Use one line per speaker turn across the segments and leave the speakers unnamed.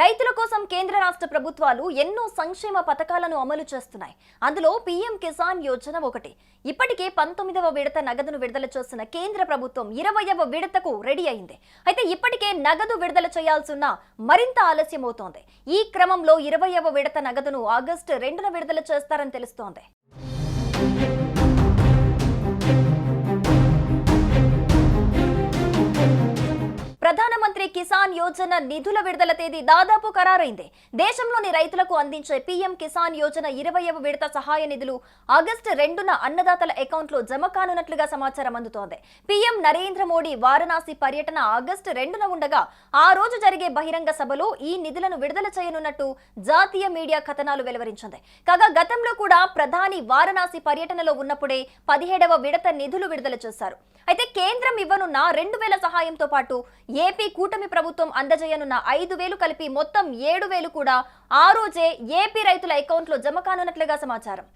రైతుల కోసం కేంద్ర రాష్ట్ర ప్రభుత్వాలు ఎన్నో సంక్షేమ పథకాలను అమలు చేస్తున్నాయి. అందులో పీఎం కిసాన్ యోజన ఒకటి. ఇప్పటికే పంతొమ్మిదవ విడత నగదును విడుదల చేసిన కేంద్ర ప్రభుత్వం ఇరవయవ విడతకు రెడీ అయింది. అయితే ఇప్పటికే నగదు విడుదల చేయాల్సిన మరింత ఆలస్యం అవుతోంది ఈ క్రమంలో ఇరవయవ విడత నగదును ఆగస్టు రెండున విడుదల చేస్తారని తెలుస్తోంది. యోజన నిధుల విడుదల తేదీ దాదాపు ఖరారైంది. దేశంలోని రైతులకు అందించే పీఎం కిసాన్ యోజన ఇరవైవ విడత సహాయ నిధులు ఆగస్టు రెండున అన్నదాతల అకౌంట్లో జమ కానున్నట్లుగా సమాచారం అందుతోంది. పీఎం నరేంద్ర మోడీ వారణాసి పర్యటన ఆగస్టు రెండున ఉండగా ఆ రోజు జరిగే బహిరంగ సభలో ఈ నిధులను విడుదల చేయనున్నట్టు జాతీయ మీడియా కథనాలు వెలువరించింది. కాగా గతంలో కూడా ప్రధాని వారణాసి పర్యటనలో ఉన్నప్పుడే పదిహేడవ విడత నిధులు విడుదల చేశారు. అయితే కేంద్రం ఇవ్వనున్న రెండు వేల సహాయంతో పాటు ఏపీ కూటమి ప్రభుత్వం అందజేయనున్న ఐదు వేలు కలిపి మొత్తం ఏడు వేలు కూడా ఆ రోజే ఏపీ రైతుల అకౌంట్లో జమ కానున్నట్లుగా సమాచారం.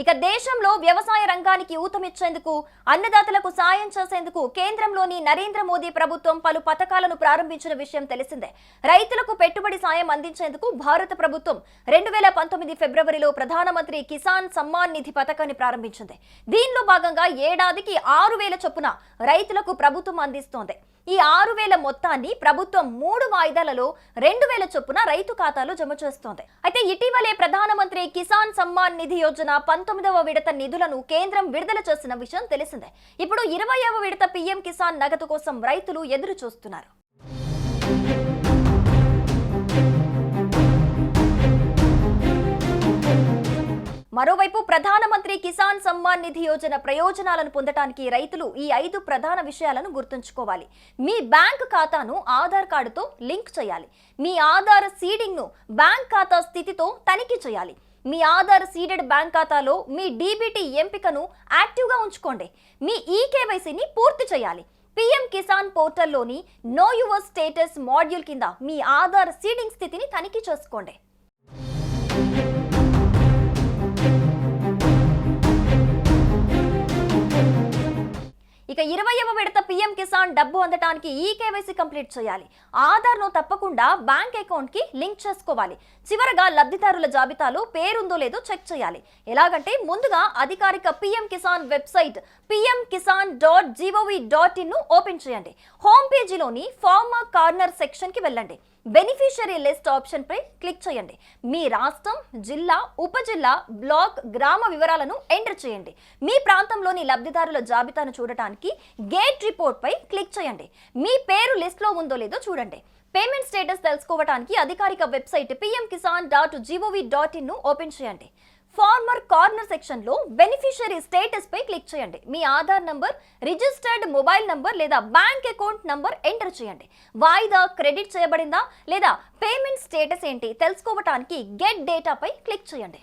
ఇక దేశంలో వ్యవసాయ రంగానికి ఊతమిచ్చేందుకు అన్నదాతలకు సాయం చేసేందుకు కేంద్రంలోని నరేంద్ర మోదీ ప్రభుత్వం పలు పథకాలను ప్రారంభించిన విషయం తెలిసిందే. రైతులకు పెట్టుబడి సాయం అందించేందుకు భారత ప్రభుత్వం రెండు వేల పంతొమ్మిది ఫిబ్రవరిలో ప్రధానమంత్రి కిసాన్ సమ్మాన్ నిధి పథకాన్ని ప్రారంభించింది. దీనిలో భాగంగా ఏడాదికి ఆరు వేల చొప్పున రైతులకు ప్రభుత్వం అందిస్తోంది. ఈ ఆరు వేల మొత్తాన్ని ప్రభుత్వం మూడు వాయిదాలలో రెండు వేల చొప్పున రైతు ఖాతాలో జమ చేస్తోంది. అయితే ఇటీవలే ప్రధానమంత్రి కిసాన్ సమ్మాన్ నిధి యోజన పంతొమ్మిదవ విడత నిధులను కేంద్రం విడుదల చేసిన విషయం తెలిసిందే. ఇప్పుడు ఇరవైవ విడత పీఎం కిసాన్ నగదు కోసం రైతులు ఎదురు చూస్తున్నారు మరోవైపు ప్రధానమంత్రి కిసాన్ సమ్మాన్ నిధి యోజన ప్రయోజనాలను పొందటానికి రైతులు ఈ ఐదు ప్రధాన విషయాలను గుర్తుంచుకోవాలి. మీ బ్యాంక్ ఖాతాను ఆధార్ కార్డుతో లింక్ చేయాలి. మీ ఆధార్ సీడింగ్ను బ్యాంక్ ఖాతా స్థితితో తనిఖీ చేయాలి. మీ ఆధార్ సీడెడ్ బ్యాంక్ ఖాతాలో మీ డీబీటీ ఎంపికను యాక్టివ్గా ఉంచుకోండి. మీ ఈకేవైసీని పూర్తి చేయాలి. పీఎం కిసాన్ పోర్టల్లోని నో యువర్ స్టేటస్ మాడ్యూల్ కింద మీ ఆధార్ సీడింగ్ స్థితిని తనిఖీ చేసుకోండి. ఇక ఇరవైవ విడత పీఎం కిసాన్ డబ్బు అందటానికి ఈ కేవైసీ కంప్లీట్ చేయాలి. ఆధార్ను తప్పకుండా బ్యాంక్ అకౌంట్కి లింక్ చేసుకోవాలి. చివరగా లబ్ధిదారుల జాబితాలో పేరుందో లేదో చెక్ చేయాలి. ఎలాగంటే ముందుగా అధికారిక PM Kisan website PM Kisan dot gov dot ఇన్ను open చేయండి. హోమ్ పేజీలోని ఫార్మర్ కార్నర్ సెక్షన్కి వెళ్ళండి. బెనిఫిషియరీ లిస్ట్ ఆప్షన్ పై క్లిక్ చేయండి. మీ రాష్ట్రం జిల్లా ఉపజిల్లా బ్లాక్ గ్రామ వివరాలను ఎంటర్ చేయండి. మీ ప్రాంతంలోని లబ్ధిదారుల జాబితాను చూడటానికి గేట్ రిపోర్ట్ పై క్లిక్ చేయండి. మీ పేరు లిస్ట్లో ఉందో లేదో చూడండి. పేమెంట్ స్టేటస్ తెలుసుకోవడానికి అధికారిక website PM Kisan dot gov dot ఇన్ను open చేయండి. ఫార్మర్ కార్నర్ సెక్షన్లో బెనిఫిషియరీ స్టేటస్ పై క్లిక్ చేయండి. మీ Aadhaar number registered mobile number లేదా బ్యాంక్ అకౌంట్ నంబర్ ఎంటర్ చేయండి. వాయిదా క్రెడిట్ చేయబడిందా లేదా పేమెంట్ స్టేటస్ ఏంటి తెలుసుకోవటానికి గెట్ డేటాపై క్లిక్ చేయండి.